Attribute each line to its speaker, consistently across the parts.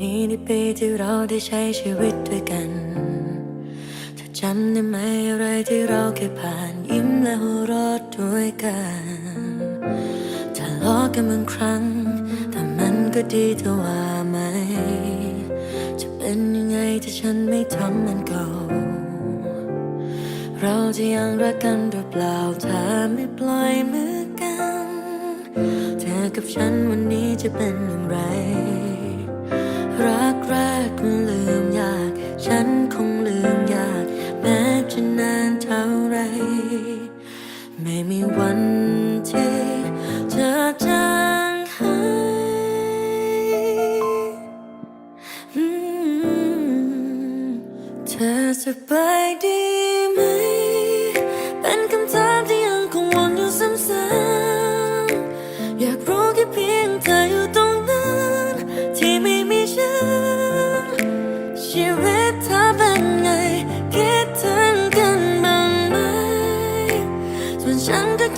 Speaker 1: นี้ในปีที่เราได้ใช้ชีวิตด้วยกันเธอจำได้ไหมอะไรที่เราเคยผ่านยิ้มและหัวเราะด้วยกันทะเลาะกันบางครั้ง แต่มันก็ดีเธอว่าไหม จะเป็นยังไงถ้าฉันไม่ทำมันเก่า เราจะยังรักกันหรือเปล่าถ้าไม่ปล่อยมือกัน เธอกับฉันวันนี้จะเป็นอย่างไร แรกมันลืมยาก ฉันคงลืมยาก แม้จะนานเท่าไร ไม่มีวันที่เธอจางหายเธอสบายดีไหม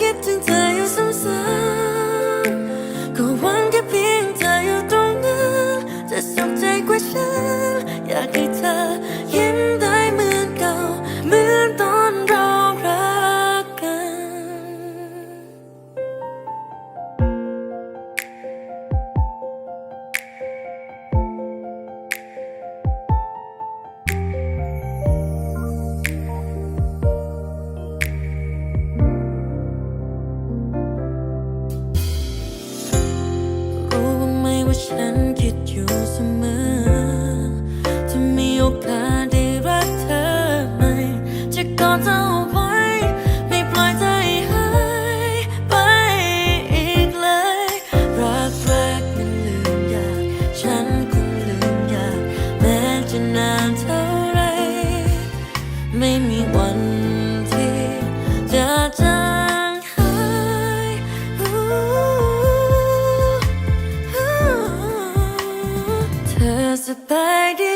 Speaker 1: ฉัน ว่าฉันคิดอยู่เสมอถ้ามีโอกาสได้รักเธอไหม จะกอดเธอไว้ ไม่ปล่อยใจหายไปอีกเลย รักแรกมันลืมยาก ฉันคงลืมยาก แม้จะนานเท่าไร ไม่มีวัน อส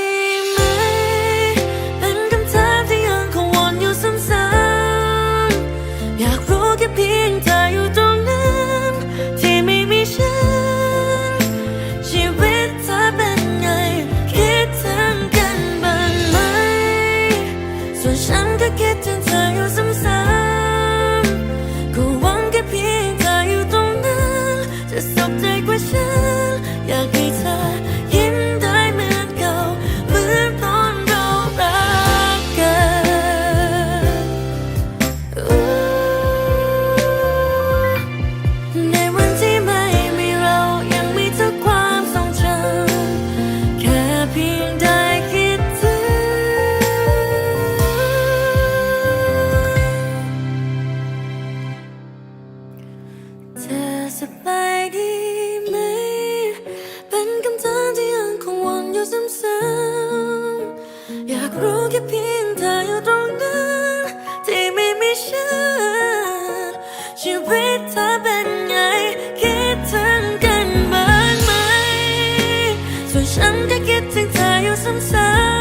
Speaker 1: ฉันก็คิดถึงเธออยู่เสม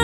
Speaker 1: อ